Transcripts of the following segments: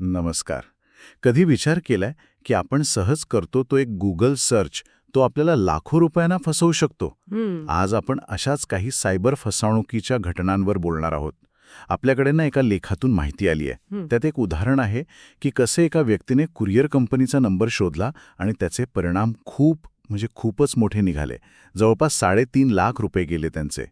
नमस्कार. कधी विचार केलाय की आपण सहज करतो तो एक गुगल सर्च तो आपल्याला लाखो रुपयांना फसवू शकतो? आज आपण अशाच काही सायबर फसवणुकीच्या घटनांवर बोलणार आहोत. आपल्याकडे ना एका लेखातून माहिती आली आहे. त्यात एक उदाहरण आहे की कसे एका व्यक्तीने कुरिअर कंपनीचा नंबर शोधला आणि त्याचे परिणाम खूप म्हणजे खूपच मोठे निघाले. जवळपास साडेतीन लाख रुपये गेले त्यांचे.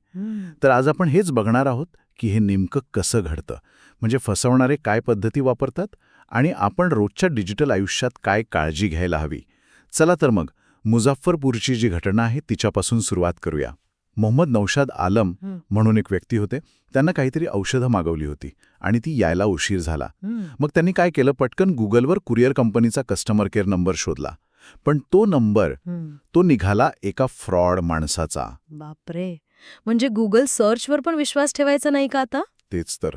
तर आज आपण हेच बघणार आहोत की हे नेमकं कसं घडतं? म्हणजे फसवणारे काय पद्धती वापरतात? आणि आपण रोजच्या डिजिटल आयुष्यात काय काळजी घ्यायला हवी? चला तर मग मुझफ्फरपूरची जी घटना आहे तिच्यापासून सुरुवात करूया. मोहम्मद नौशाद आलम. म्हणून एक व्यक्ती होते. त्यांना काहीतरी औषधं मागवली होती आणि ती यायला उशीर झाला. मग त्यांनी काय केलं? पटकन गुगलवर कुरिअर कंपनीचा कस्टमर केअर नंबर शोधला. पण तो नंबर. तो निघाला एका फ्रॉड माणसाचा. बापरे! म्हणजे गुगल सर्चवर पण विश्वास ठेवायचा नाही का आता? तेच तर.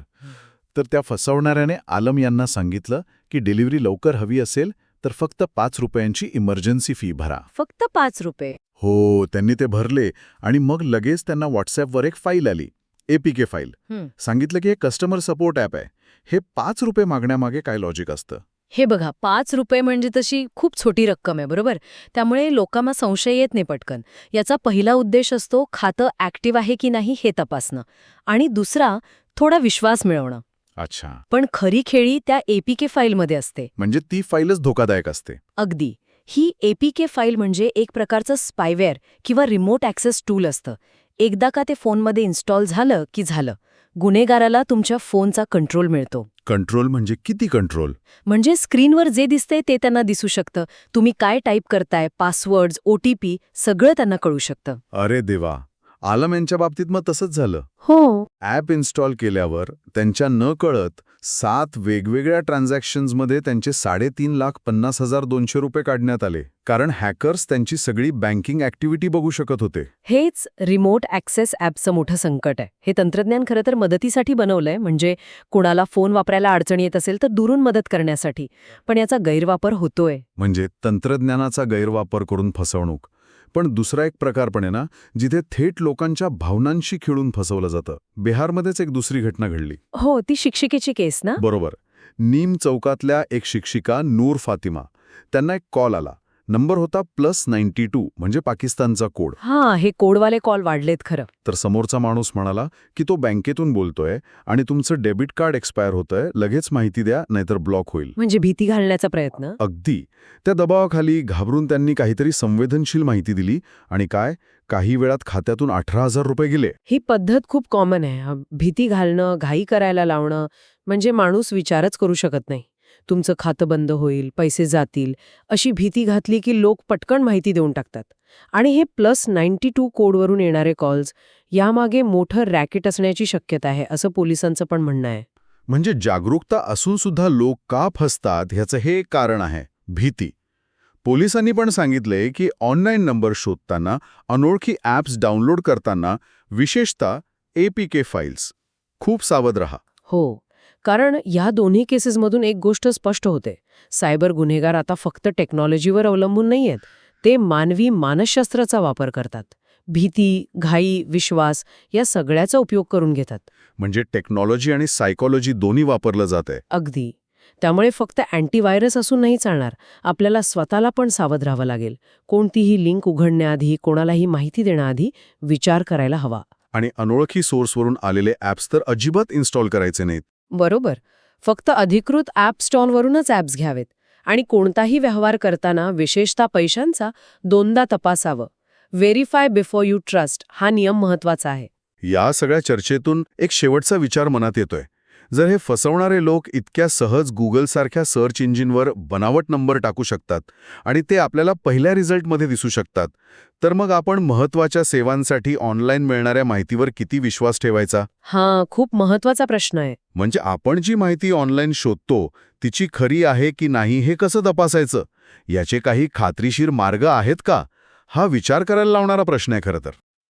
तर त्या फसवणाऱ्याने आलम यांना सांगितलं की डिलिव्हरी लवकर हवी असेल तर फक्त पाच रुपयांची इमर्जन्सी फी भरा. फक्त पाच रुपये? हो त्यांनी ते भरले आणि मग लगेच त्यांना व्हॉट्सॲपवर एक फाईल आली एपीके फाईल हं. सांगितलं की हे कस्टमर सपोर्ट ॲप आहे. हे पाच रुपये मागण्यामागे काय लॉजिक असतं? हे बघा पाच रुपये म्हणजे तशी खूप छोटी रक्कम आहे बरोबर? त्यामुळे लोकांना संशय येत नाही पटकन. याचा पहिला उद्देश असतो खातं ॲक्टिव्ह आहे की नाही हे तपासणं. आणि दुसरा थोडा विश्वास मिळवणं. अच्छा. पण खरी खेळी त्या एपीके फाईलमध्ये असते. म्हणजे ती फाईलच धोकादायक असते. अगदी. ही एपीके फाईल म्हणजे एक प्रकारचं स्पायवेअर किंवा रिमोट ॲक्सेस टूल असतं. एकदा का ते फोनमध्ये इन्स्टॉल झालं की झालं. गुन्हेगाराला तुमच्या फोनचा कंट्रोल मिळतो. कंट्रोल म्हणजे किती कंट्रोल म्हणजे स्क्रीनवर जे दिसतंय ते त्यांना दिसू शकतं. तुम्ही काय टाईप करताय पासवर्ड्स ओटीपी सगळं त्यांना कळू शकतं. अरे देवा! आलम यांच्या बाबतीत मग तसंच झालं. हो. ॲप इन्स्टॉल केल्यावर त्यांच्या न कळत सात वेगवेगळ्या ट्रान्झॅक्शन्समध्ये त्यांचे साडेतीन लाख पन्नास हजार दोनशे रुपये काढण्यात आले. कारण हॅकर्स त्यांची सगळी बँकिंग ॲक्टिव्हिटी बघू शकत होते. हेच रिमोट ॲक्सेस ॲपचं मोठं संकट आहे. हे तंत्रज्ञान खरं तर मदतीसाठी बनवलंय. म्हणजे कुणाला फोन वापरायला अडचण येत असेल तर दुरून मदत करण्यासाठी. पण याचा गैरवापर होतोय. म्हणजे तंत्रज्ञानाचा गैरवापर करून फसवणूक. पण दुसरा एक प्रकार पण आहे ना जिथे थेट लोकांच्या भावनांशी खेळून फसवलं जातं. बिहारमध्येच एक दुसरी घटना घडली. हो ती शिक्षिकेची केस ना? बरोबर. नीम चौकातल्या एक शिक्षिका नूर फातिमा. त्यांना एक कॉल आला. नंबर होता प्लस नाईन्टी टू म्हणजे पाकिस्तानचा कोड. हा हे कोडवाले कॉल वाढलेत खरं. तर समोरचा माणूस म्हणाला की तो बँकेतून बोलतोय आणि तुमचं डेबिट कार्ड एक्सपायर होतंय लगेच माहिती द्या नाहीतर ब्लॉक होईल. म्हणजे भीती घालण्याचा प्रयत्न? अगदी. त्या दबावाखाली घाबरून त्यांनी काहीतरी संवेदनशील माहिती दिली आणि काय? काही वेळात खात्यातून अठरा हजार रुपये गेले. ही पद्धत खूप कॉमन आहे. भीती घालणं घाई करायला लावणं म्हणजे माणूस विचारच करू शकत नाही. तुमचं खातं बंद होईल पैसे जातील अशी भीती घातली की लोक पटकन माहिती देऊन टाकतात. आणि हे प्लस नाईन्टी टू कोडवरून येणारे कॉल्स यामागे मोठं रॅकेट असण्याची शक्यता आहे असं पोलिसांचं पण म्हणणं आहे. म्हणजे जागरूकता असून सुद्धा लोक का फसतात ह्याचं हे कारण आहे भीती. पोलिसांनी पण सांगितलंय की ऑनलाईन नंबर शोधताना अनोळखी ॲप्स डाउनलोड करताना विशेषतः एपीके फाईल्स खूप सावध रहा. हो. कारण या दोन्ही केसेसमधून एक गोष्ट स्पष्ट होते. सायबर गुन्हेगार आता फक्त टेक्नॉलॉजीवर अवलंबून नाही आहेत ते मानवी मानसशास्त्राचा वापर करतात. भीती घाई विश्वास या सगळ्याचा उपयोग करून घेतात. म्हणजे टेक्नॉलॉजी आणि सायकॉलॉजी दोन्ही वापरलं जात आहे. अगदी. त्यामुळे फक्त अँटीव्हायरस असून नाही चालणार. आपल्याला स्वतःला पण सावध राहावं लागेल. कोणतीही लिंक उघडण्याआधी कोणालाही माहिती देण्याआधी विचार करायला हवा. आणि अनोळखी सोर्सवरून आलेले ॲप्स तर अजिबात इन्स्टॉल करायचे नाहीत. बरोबर. फक्त अधिकृत ॲप स्टॉलवरूनच ॲप्स घ्यावेत. आणि कोणताही व्यवहार करताना विशेषतः पैशांचा दोनदा तपासावं. व्हेरीफाय बिफोर यू ट्रस्ट हा नियम महत्त्वाचा आहे. या सगळ्या चर्चेतून एक शेवटचा विचार मनात येतोय. जर हे फसवणारे लोक इतक्या सहज गुगलसारख्या सर्च इंजिनवर बनावट नंबर टाकू शकतात आणि ते आपल्याला पहिल्या रिझल्टमध्ये दिसू शकतात तर मग आपण महत्त्वाच्या सेवांसाठी ऑनलाईन मिळणाऱ्या माहितीवर किती विश्वास ठेवायचा? हा खूप महत्त्वाचा प्रश्न आहे. म्हणजे आपण जी माहिती ऑनलाईन शोधतो तिची खरी आहे की नाही हे कसं तपासायचं? याचे काही खात्रीशीर मार्ग आहेत का? हा विचार करायला लावणारा प्रश्न आहे खरं तर.